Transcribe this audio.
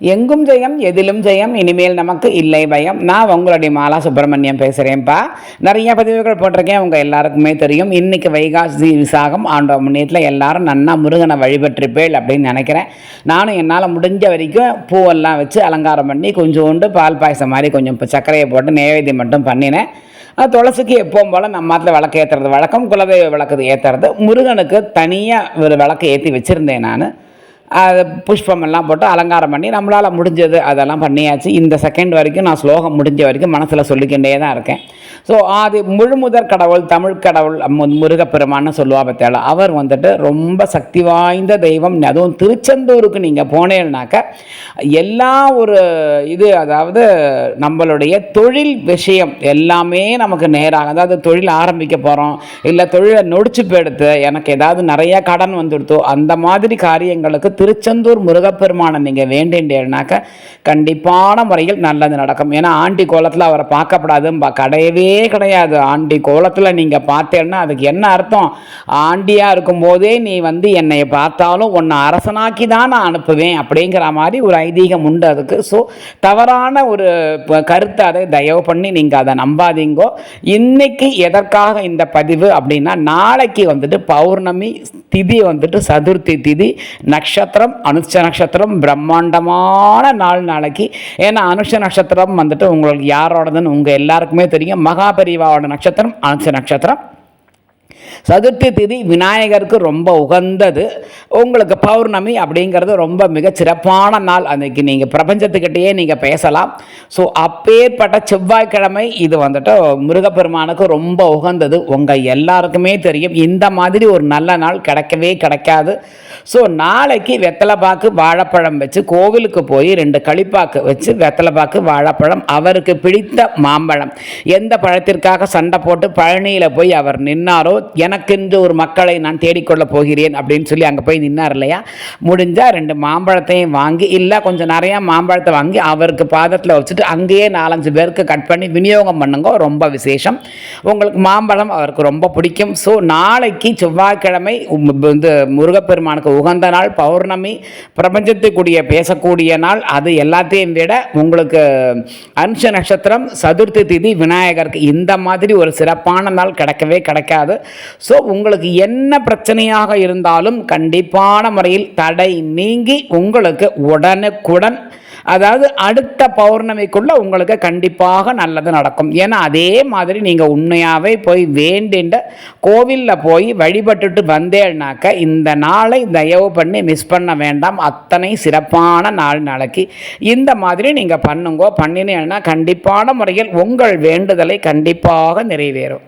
எங்கும் ஜெயம் எதிலும் ஜெயம் இனிமேல் நமக்கு இல்லை பயம். நான் உங்களுடைய மாலா சுப்பிரமணியம் பேசுகிறேன்ப்பா நிறைய பதிவுகள் போட்டிருக்கேன் உங்கள் எல்லாருக்குமே தெரியும். இன்றைக்கி வைகாசி விசாகம் ஆண்டவ முன்னேற்றத்தில் எல்லாரும் நன்னா முருகனை வழிபட்டிருப்பேள் அப்படின்னு நினைக்கிறேன். நானும் என்னால் முடிஞ்ச வரைக்கும் பூவெல்லாம் வச்சு அலங்காரம் பண்ணி கொஞ்சோண்டு பால் பாயசம் மாதிரி கொஞ்சம் சர்க்கரையை போட்டு நைவேத்தியம் மட்டும் பண்ணினேன். துளசிக்கு எப்பவும் போல் நம்ம மாட்டில் விளக்கு ஏற்றுறது வழக்கம் குலதெய்வ விளக்கு ஏற்றுறது முருகனுக்கு தனியாக ஒரு விளக்கு ஏற்றி வச்சுருந்தேன் நான். புஷ்பமெல்லாம் போட்டு அலங்காரம் பண்ணி நம்மளால் முடிஞ்சது அதெல்லாம் பண்ணியாச்சு. இந்த செகண்ட் வரைக்கும் நான் ஸ்லோகம் முடிஞ்ச வரைக்கும் மனசில் சொல்லிக்கிட்டே தான் இருக்கேன். ஸோ அது முழுமுதற் கடவுள் தமிழ் கடவுள் முருகப்பெருமான்னு சொல்லுவா தேவை அவர் வந்துட்டு ரொம்ப சக்தி வாய்ந்த தெய்வம். அதுவும் திருச்செந்தூருக்கு நீங்கள் போனேன்னாக்க எல்லா ஒரு இது அதாவது நம்மளுடைய தொழில் விஷயம் எல்லாமே நமக்கு நேராக அதாவது தொழில் ஆரம்பிக்க போகிறோம் இல்லை தொழிலை நொடிச்சு போயிடுத்து எனக்கு ஏதாவது நிறைய கடன் வந்துடுத்தோ அந்த மாதிரி காரியங்களுக்கு திருச்செந்தூர் முருகப்பெருமானை நீங்கள் வேண்டேன்னாக்க கண்டிப்பான முறையில் நல்லது நடக்கும். ஏன்னா ஆண்டி கோலத்தில் அவரை பார்க்கப்படாதும்பா. கடையவே கிடையாது. ஆண்டி கோலத்தில் நீங்கள் பார்த்தேன்னா அதுக்கு என்ன அர்த்தம்? ஆண்டியாக இருக்கும்போதே நீ வந்து என்னை பார்த்தாலும் உன்னை அரசனாக்கி தான் நான் அனுப்புவேன் அப்படிங்கிற மாதிரி ஒரு ஐதீகம் உண்டு அதுக்கு. ஸோ தவறான ஒரு கருத்தை அதை தயவு பண்ணி நீங்கள் அதை நம்பாதீங்கோ. இன்னைக்கு எதற்காக இந்த பதிவு அப்படின்னா நாளைக்கு வந்துட்டு பௌர்ணமி திதி வந்துட்டு சதுர்த்தி திதி நட்சத்திரம் அனுஷ நட்சத்திரம் பிரம்மாண்டமான நாள் நாளைக்கு. ஏன்னா அனுஷ நட்சத்திரம் வந்துட்டு உங்களுக்கு யாரோடதுன்னு உங்கள் எல்லாருக்குமே தெரியும். மகாபரிவாவோட நட்சத்திரம் அனுஷ நட்சத்திரம். சதுர்த்தி திதி விநாயகருக்கு ரொம்ப உகந்தது. உங்களுக்கு பௌர்ணமி அப்படிங்கிறது ரொம்ப மிக சிறப்பான நாள். அன்றைக்கி நீங்கள் பிரபஞ்சத்துக்கிட்டேயே நீங்கள் பேசலாம். ஸோ அப்பேற்பட்ட செவ்வாய்க்கிழமை இது வந்துட்டு முருகப்பெருமானுக்கு ரொம்ப உகந்தது. உங்கள் எல்லாருக்குமே தெரியும். இந்த மாதிரி ஒரு நல்ல நாள் கிடைக்கவே கிடைக்காது. ஸோ நாளைக்கு வெத்தலைப்பாக்கு வாழைப்பழம் வச்சு கோவிலுக்கு போய் ரெண்டு களிப்பாக்கு வச்சு வெத்தலைப்பாக்கு வாழைப்பழம் அவருக்கு பிடித்த மாம்பழம். எந்த பழத்திற்காக சண்டை போட்டு பழனியில் போய் அவர் நின்னாரோ எனக்கென்று ஒரு மக்களை நான் தேடிக்கொள்ளப் போகிறேன் அப்படின்னு சொல்லி அங்கே போய் நின்னார் இல்லையா? முடிஞ்சால் ரெண்டு மாம்பழத்தையும் வாங்கி இல்லை கொஞ்சம் நிறையா மாம்பழத்தை வாங்கி அவருக்கு பாதத்தில் வச்சுட்டு அங்கேயே நாலஞ்சு பேருக்கு கட் பண்ணி விநியோகம் பண்ணுங்க ரொம்ப விசேஷம். உங்களுக்கு மாம்பழம் அவருக்கு ரொம்ப பிடிக்கும். ஸோ நாளைக்கு செவ்வாய்க்கிழமை உம் வந்து முருகப்பெருமானுக்கு உகந்த நாள் பௌர்ணமி. பிரபஞ்சத்துக்குடிய பேசக்கூடிய நாள். அது எல்லாத்தையும் விட உங்களுக்கு அனுஷ நட்சத்திரம் சதுர்த்தி திதி விநாயகருக்கு இந்த மாதிரி ஒரு சிறப்பான நாள் கிடைக்கவே கிடைக்காது. ஸோ உங்களுக்கு என்ன பிரச்சனையாக இருந்தாலும் கண்டிப்பான முறையில் தடை நீங்கி உங்களுக்கு உடனுக்குடன் அதாவது அடுத்த பௌர்ணமிக்குள்ள உங்களுக்கு கண்டிப்பாக நல்லது நடக்கும். ஏன்னா அதே மாதிரி நீங்கள் உண்மையாகவே போய் வேண்டின்ற கோவிலில் போய் வழிபட்டுட்டு வந்தேன்னாக்க இந்த நாளை தயவு பண்ணி மிஸ் பண்ண வேண்டாம். அத்தனை சிறப்பான நாள் நாளைக்கு. இந்த மாதிரி நீங்கள் பண்ணுங்கோ பண்ணினேன்னா கண்டிப்பான முறையில் உங்கள் வேண்டுதலை கண்டிப்பாக நிறைவேறும்.